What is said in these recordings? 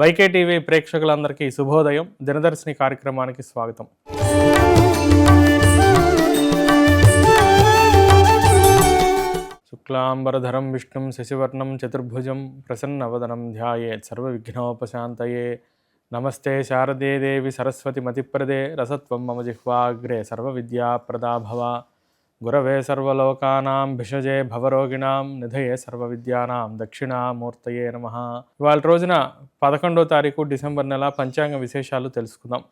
YK TV ప్రేక్షకులందరికీ శుభోదయం. దినదర్శిని కార్యక్రమానికి స్వాగతం. శుక్లాంబరధరం విష్ణుం శశివర్ణం చతుర్భుజం ప్రసన్నవదనం ధ్యాయేత్ సర్వవిఘ్నోపశాంతయే. నమస్తే శారదే దేవి సరస్వతి మతిప్రదే రసత్వం మమ జిహ్వాగ్రే సర్వ విద్యాప్రదాభవ గురవే సర్వలోకానాం భిషజే భవరోగిణాం నిధయే సర్వవిద్యానాం దక్షిణామూర్తయే నమ ఇవాళ రోజున పదకొండో తారీఖు డిసెంబర్ నెల పంచాంగ విశేషాలు తెలుసుకుందాం.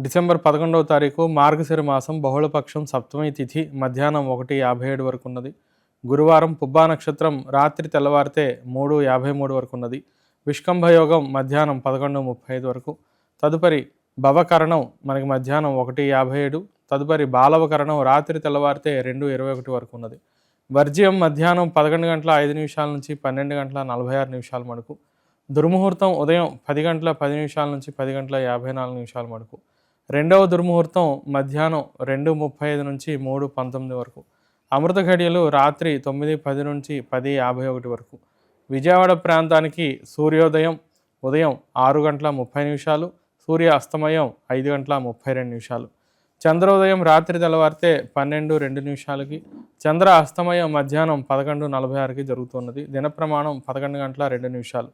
డిసెంబర్ పదకొండవ తారీఖు మార్గశిర మాసం బహుళపక్షం సప్తమి తిథి మధ్యాహ్నం ఒకటి యాభై ఏడు వరకు ఉన్నది. గురువారం పుబ్బా నక్షత్రం రాత్రి తెల్లవారితే మూడు యాభై మూడు వరకు ఉన్నది. విష్కంభయోగం మధ్యాహ్నం పదకొండు ముప్పై ఐదు వరకు. తదుపరి భవకరణం మనకి మధ్యాహ్నం ఒకటి యాభై ఏడు తదుపరి బాలవకరణం రాత్రి తెల్లవారితే రెండు ఇరవై ఒకటి వరకు ఉన్నది. వర్జ్యం మధ్యాహ్నం పదకొండు గంటల ఐదు నిమిషాల నుంచి పన్నెండు గంటల నలభై ఆరు నిమిషాల మటుకు దుర్ముహూర్తం ఉదయం పది గంటల పది నిమిషాల నుంచి పది గంటల యాభై నాలుగు నిమిషాల మటుకు రెండవ దుర్ముహూర్తం మధ్యాహ్నం రెండు ముప్పై ఐదు నుంచి మూడు పంతొమ్మిది వరకు. అమృత ఘడియలు రాత్రి తొమ్మిది పది నుంచి పది యాభై ఒకటి వరకు. విజయవాడ ప్రాంతానికి సూర్యోదయం ఉదయం ఆరు గంటల ముప్పై నిమిషాలు సూర్య అస్తమయం ఐదు గంటల ముప్పై రెండు నిమిషాలు. చంద్రోదయం రాత్రి తెల్లవారితే పన్నెండు రెండు నిమిషాలకి. చంద్ర అస్తమయం మధ్యాహ్నం పదకొండు నలభై ఆరుకి జరుగుతున్నది. దిన ప్రమాణం పదకొండు గంటల రెండు నిమిషాలు.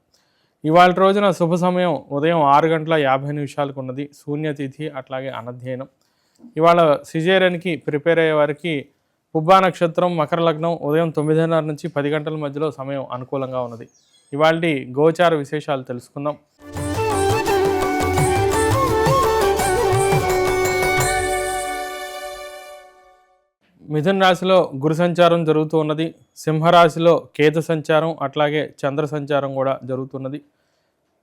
ఇవాళ రోజున శుభ సమయం ఉదయం ఆరు గంటల యాభై నిమిషాలకు ఉన్నది. శూన్యతిథి అట్లాగే అనధ్యయనం. ఇవాళ సిజేరియన్కి ప్రిపేర్ అయ్యే వారికి పుబ్బా నక్షత్రం మకర లగ్నం ఉదయం తొమ్మిదిన్నర నుంచి పది గంటల మధ్యలో సమయం అనుకూలంగా ఉన్నది. ఇవాళ గోచార విశేషాలు తెలుసుకుందాం. మిథున్ రాశిలో గురు సంచారం జరుగుతూ ఉన్నది. సింహరాశిలో కేతు సంచారం అట్లాగే చంద్ర సంచారం కూడా జరుగుతున్నది.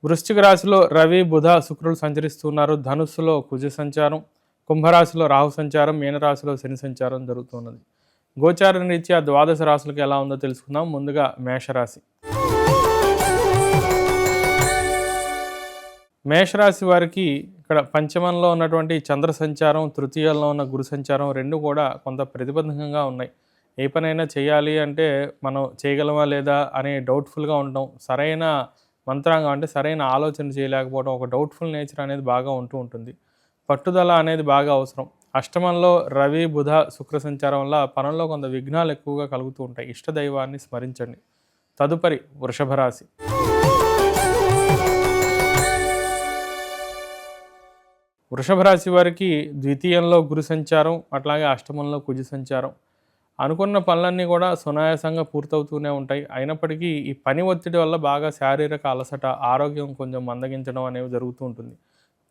వృశ్చిక రాశిలో రవి బుధ శుక్రులు సంచరిస్తున్నారు. ధనుస్సులో కుజ సంచారం కుంభరాశిలో రాహు సంచారం మీనరాశిలో శని సంచారం జరుగుతున్నది. గోచార రీత్యా ద్వాదశ రాశులకు ఎలా ఉందో తెలుసుకుందాం. ముందుగా మేషరాశి. మేషరాశి వారికి ఇక్కడ పంచమంలో ఉన్నటువంటి చంద్ర సంచారం తృతీయంలో ఉన్న గురు సంచారం రెండు కూడా కొంత ప్రతిబంధకంగా ఉన్నాయి. ఏ పనైనా చేయాలి అంటే మనం చేయగలమా లేదా అనే డౌట్ఫుల్గా ఉండడం సరైన మంత్రాంగం అంటే సరైన ఆలోచన చేయలేకపోవడం ఒక డౌట్ఫుల్ నేచర్ అనేది బాగా ఉంటూ ఉంటుంది. పట్టుదల అనేది బాగా అవసరం. అష్టమంలో రవి బుధ శుక్ర సంచారం వల్ల పనుల్లో కొంత విఘ్నాలు ఎక్కువగా కలుగుతూ ఉంటాయి. ఇష్ట దైవాన్ని స్మరించండి. తదుపరి వృషభ రాశి. వృషభ రాశి వారికి ద్వితీయంలో గురు సంచారం అట్లాగే అష్టమంలో కుజ సంచారం. అనుకున్న పనులన్నీ కూడా సునాయాసంగా పూర్తవుతూనే ఉంటాయి. అయినప్పటికీ ఈ పని ఒత్తిడి వల్ల బాగా శారీరక అలసట ఆరోగ్యం కొంచెం మందగించడం అనేవి జరుగుతూ ఉంటుంది.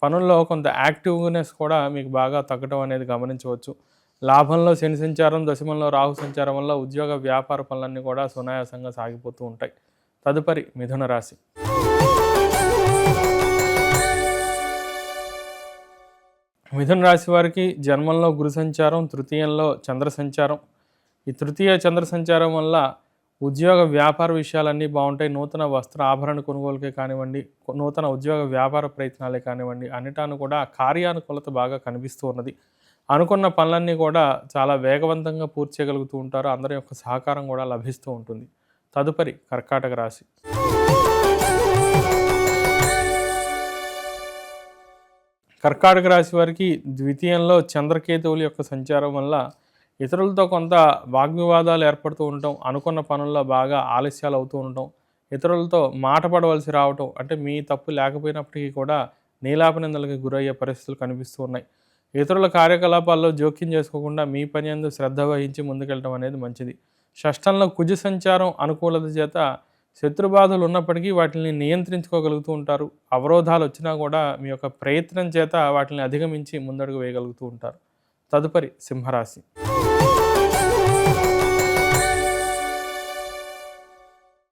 పనుల్లో కొంత యాక్టివ్నెస్ కూడా మీకు బాగా తగ్గడం అనేది గమనించవచ్చు. లాభంలో శని సంచారం దశమంలో రాహు సంచారం వల్ల ఉద్యోగ వ్యాపార పనులన్నీ కూడా సునాయాసంగా సాగిపోతూ ఉంటాయి. తదుపరి మిథున రాశి. మిథున రాశి వారికి జన్మంలో గురు సంచారం తృతీయంలో చంద్ర సంచారం. ఈ తృతీయ చంద్ర సంచారం వల్ల ఉద్యోగ వ్యాపార విషయాలన్నీ బాగుంటాయి. నూతన వస్త్ర ఆభరణ కొనుగోలుకే కానివ్వండి నూతన ఉద్యోగ వ్యాపార ప్రయత్నాలే కానివ్వండి అన్నిటాను కూడా కార్యానుకూలత బాగా కనిపిస్తూ ఉన్నది. అనుకున్న పనులన్నీ కూడా చాలా వేగవంతంగా పూర్తి చేయగలుగుతూ ఉంటారు. అందరి యొక్క సహకారం కూడా లభిస్తూ ఉంటుంది. తదుపరి కర్కాటక రాశి. కర్కాటక రాశి వారికి ద్వితీయంలో చంద్రకేతువుల యొక్క సంచారం వల్ల ఇతరులతో కొంత వాగ్వివాదాలు ఏర్పడుతూ ఉండటం అనుకున్న పనుల్లో బాగా ఆలస్యాలు అవుతూ ఉండటం ఇతరులతో మాట పడవలసి రావటం అంటే మీ తప్పు లేకపోయినప్పటికీ కూడా నీలాపనిందలకి గురయ్యే పరిస్థితులు కనిపిస్తూ ఉన్నాయి. ఇతరుల కార్యకలాపాల్లో జోక్యం చేసుకోకుండా మీ పని అందు శ్రద్ధ వహించి ముందుకెళ్ళడం అనేది మంచిది. షష్టంలో కుజ సంచారం అనుకూలత చేత శత్రుబాధలు ఉన్నప్పటికీ వాటిని నియంత్రించుకోగలుగుతూ ఉంటారు. అవరోధాలు వచ్చినా కూడా మీ యొక్క ప్రయత్నం చేత వాటిని అధిగమించి ముందడుగు వేయగలుగుతూ ఉంటారు. తదుపరి సింహరాశి.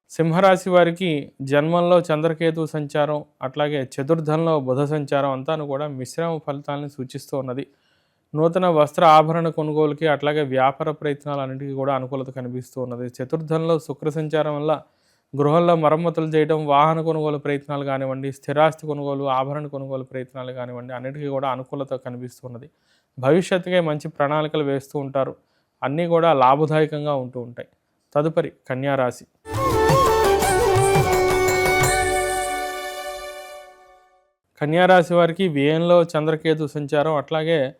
సింహరాశి వారికి జన్మంలో చంద్రకేతు సంచారం అట్లాగే చతుర్థంలో బుధ సంచారం అంతాను కూడా మిశ్రమ ఫలితాలను సూచిస్తూ ఉన్నది. నూతన వస్త్ర ఆభరణ కొనుగోలుకి అట్లాగే వ్యాపార ప్రయత్నాలన్నిటికీ కూడా అనుకూలత కనిపిస్తూ ఉన్నది. చతుర్థంలో శుక్ర సంచారం వల్ల గృహంలో మరమ్మతులు చేయడం వాహన కొనుగోలు ప్రయత్నాలు కానివ్వండి స్థిరాస్తి కొనుగోలు ఆభరణ కొనుగోలు ప్రయత్నాలు కానివ్వండి అన్నిటికీ కూడా అనుకూలత కనిపిస్తున్నది. భవిష్యత్తుకే మంచి ప్రణాళికలు వేస్తూ ఉంటారు. అన్నీ కూడా లాభదాయకంగా ఉంటూ ఉంటాయి. తదుపరి కన్యారాశి. కన్యారాశి వారికి వ్యయంలో చంద్రకేతు సంచారం అట్లాగే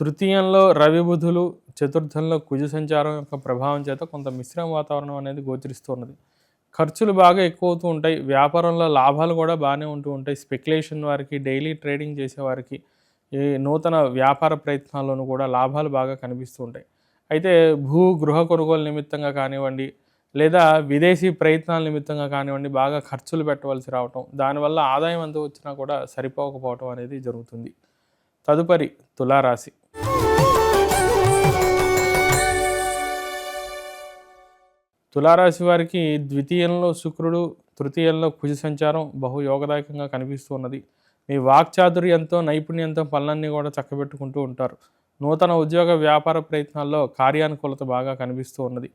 తృతీయంలో రవి బుధులు చతుర్థంలో కుజ సంచారం యొక్క ప్రభావం చేత కొంత మిశ్రమ వాతావరణం అనేది గోచరిస్తున్నది ఖర్చులు బాగా ఎక్కువ అవుతూ ఉంటాయి. వ్యాపారంలో లాభాలు కూడా బాగానే ఉంటూ ఉంటాయి. స్పెక్యులేషన్ వారికి డైలీ ట్రేడింగ్ చేసేవారికి ఈ నూతన వ్యాపార ప్రయత్నాల్లోనూ కూడా లాభాలు బాగా కనిపిస్తూ ఉంటాయి. అయితే భూ గృహ కొనుగోలు నిమిత్తంగా కానివ్వండి లేదా విదేశీ ప్రయత్నాల నిమిత్తంగా కానివ్వండి బాగా ఖర్చులు పెట్టవలసి రావటం దానివల్ల ఆదాయం ఎంత వచ్చినా కూడా సరిపోకపోవటం అనేది జరుగుతుంది. తదుపరి తులారాశి. తులారాశి వారికి ద్వితీయంలో శుక్రుడు తృతీయంలో కుజ సంచారం బహు యోగదాయకంగా కనిపిస్తూ ఉన్నది. మీ వాక్చాతుర్యంతో నైపుణ్యంతో పనులన్నీ కూడా చక్కబెట్టుకుంటూ ఉంటారు. నూతన ఉద్యోగ వ్యాపార ప్రయత్నాల్లో కార్యానుకూలత బాగా కనిపిస్తూ ఉన్నది.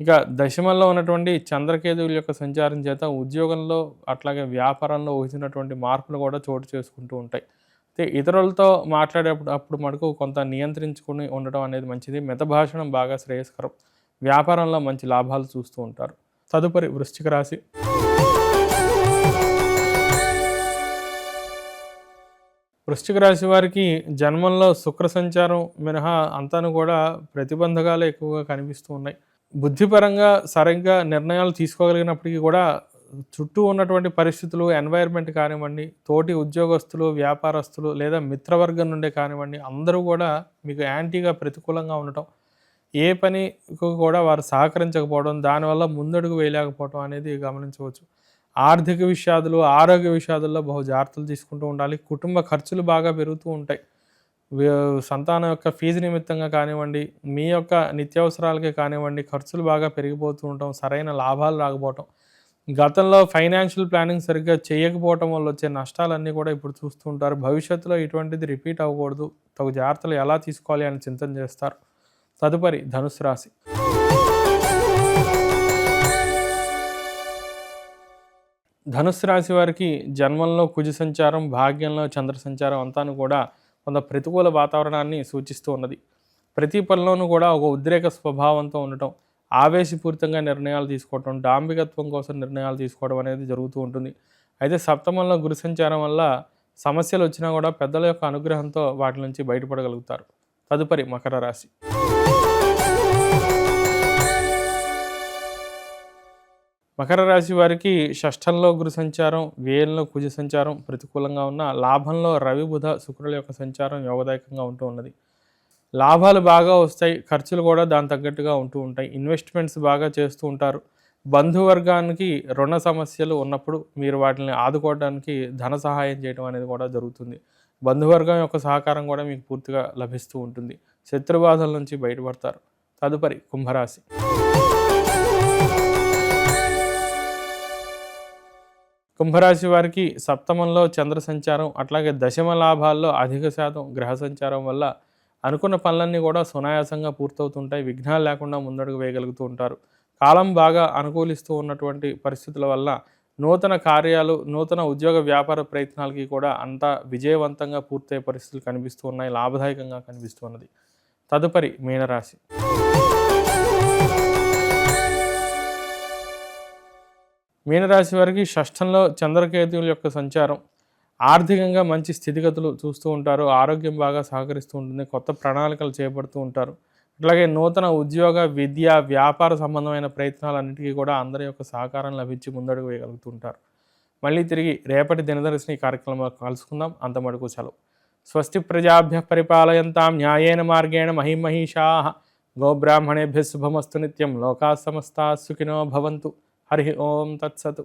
ఇక దశమంలో ఉన్నటువంటి చంద్రకేతువుల యొక్క సంచారం చేత ఉద్యోగంలో అట్లాగే వ్యాపారంలో ఊహించినటువంటి మార్పులు కూడా చోటు చేసుకుంటూ ఉంటాయి. అయితే ఇతరులతో మాట్లాడేటప్పుడు అప్పుడు మటుకు కొంత నియంత్రించుకుని ఉండడం అనేది మంచిది. మితభాషణం బాగా శ్రేయస్కరం. వ్యాపారంలో మంచి లాభాలు చూస్తూ ఉంటారు. తదుపరి వృశ్చిక రాశి. వృశ్చిక రాశి వారికి జన్మంలో శుక్ర సంచారం మినహా అంతాను కూడా ప్రతిబంధకాలు ఎక్కువగా కనిపిస్తూ ఉన్నాయి. బుద్ధిపరంగా సరిగ్గా నిర్ణయాలు తీసుకోగలిగినప్పటికీ కూడా చుట్టూ ఉన్నటువంటి పరిస్థితులు ఎన్వైర్న్మెంట్ కానివ్వండి తోటి ఉద్యోగస్తులు వ్యాపారస్తులు లేదా మిత్రవర్గం నుండే కానివ్వండి అందరూ కూడా మీకు యాంటీగా ప్రతికూలంగా ఉండటం ఏ పనికి కూడా వారు సహకరించకపోవడం దానివల్ల ముందడుగు వేయలేకపోవడం అనేది గమనించవచ్చు. ఆర్థిక విషయాదులు ఆరోగ్య విషయాదుల్లో బహు జాగ్రత్తలు తీసుకుంటూ ఉండాలి. కుటుంబ ఖర్చులు బాగా పెరుగుతూ ఉంటాయి. సంతానం యొక్క ఫీజు నిమిత్తంగా కానివ్వండి మీ యొక్క నిత్యావసరాలకే కానివ్వండి ఖర్చులు బాగా పెరిగిపోతూ ఉండటం సరైన లాభాలు రాకపోవటం. గతంలో ఫైనాన్షియల్ ప్లానింగ్ సరిగ్గా చేయకపోవటం వల్ల వచ్చే నష్టాలన్నీ కూడా ఇప్పుడు చూస్తూ ఉంటారు. భవిష్యత్తులో ఇటువంటిది రిపీట్ అవ్వకూడదు. తగు జాగ్రత్తలు ఎలా తీసుకోవాలి అని చింతన చేస్తారు. తదుపరి ధనుసు రాశి. ధనుసు రాశి వారికి జన్మంలో కుజ సంచారం భాగ్యంలో చంద్ర సంచారం అంతాను కూడా కొంత ప్రతికూల వాతావరణాన్ని సూచిస్తూ ఉన్నది. ప్రతి పనిలోనూ కూడా ఒక ఉద్రేక స్వభావంతో ఉండటం ఆవేశపూరితంగా నిర్ణయాలు తీసుకోవటం డాంబికత్వం కోసం నిర్ణయాలు తీసుకోవడం అనేది జరుగుతూ ఉంటుంది. అయితే సప్తమంలో గురు సంచారం వల్ల సమస్యలు వచ్చినా కూడా పెద్దల యొక్క అనుగ్రహంతో వాటి నుంచి బయటపడగలుగుతారు. తదుపరి మకర రాశి. మకర రాశి వారికి షష్ఠంలో గురు సంచారం వ్యయంలో కుజ సంచారం ప్రతికూలంగా ఉన్న లాభంలో రవి బుధ శుక్రుల యొక్క సంచారం యోగదాయకంగా ఉంటూ ఉన్నది. లాభాలు బాగా వస్తాయి ఖర్చులు కూడా దాని తగ్గట్టుగా ఉంటూ ఉంటాయి. ఇన్వెస్ట్మెంట్స్ బాగా చేస్తూ ఉంటారు. బంధువర్గానికి రుణ సమస్యలు ఉన్నప్పుడు మీరు వాటిని ఆదుకోవడానికి ధన సహాయం చేయడం అనేది కూడా జరుగుతుంది. బంధువర్గం యొక్క సహకారం కూడా మీకు పూర్తిగా లభిస్తూ ఉంటుంది. శత్రుబాధల నుంచి బయటపడతారు. తదుపరి కుంభరాశి. కుంభరాశి వారికి సప్తమంలో చంద్ర సంచారం అట్లాగే దశమ లాభాల్లో అధిక శాతం గ్రహ సంచారం వల్ల అనుకున్న పనులన్నీ కూడా సునాయాసంగా పూర్తవుతుంటాయి. విఘ్నాలు లేకుండా ముందడుగు వేయగలుగుతూ ఉంటారు. కాలం బాగా అనుకూలిస్తూ ఉన్నటువంటి పరిస్థితుల వల్ల నూతన కార్యాలు నూతన ఉద్యోగ వ్యాపార ప్రయత్నాలకి కూడా అంతా విజయవంతంగా పూర్తయ్యే పరిస్థితులు కనిపిస్తూ ఉన్నాయి. లాభదాయకంగా కనిపిస్తున్నది తదుపరి మీనరాశి. మీనరాశి వారికి షష్ఠంలో చంద్రకేతువుల యొక్క సంచారం. ఆర్థికంగా మంచి స్థితిగతులు చూస్తూ ఉంటారు. ఆరోగ్యం బాగా సహకరిస్తూ ఉంటుంది. కొత్త ప్రణాళికలు చేపడుతూ ఉంటారు. అట్లాగే నూతన ఉద్యోగ విద్య వ్యాపార సంబంధమైన ప్రయత్నాలన్నిటికీ కూడా అందరి యొక్క సహకారం లభించి ముందడుగు వేయగలుగుతుంటారు. మళ్ళీ తిరిగి రేపటి దినదర్శిని కార్యక్రమంలో కలుసుకుందాం. అంత మటుకు సెలవు. స్వస్తి ప్రజాభ్య పరిపాలయంతాం న్యాయేన మార్గేణ మహిమహిషా. గోబ్రాహ్మణేభ్య శుభమస్తు నిత్యం. లోకా సమస్తా సుఖినో భవంతు. హరి ఓం తత్సతు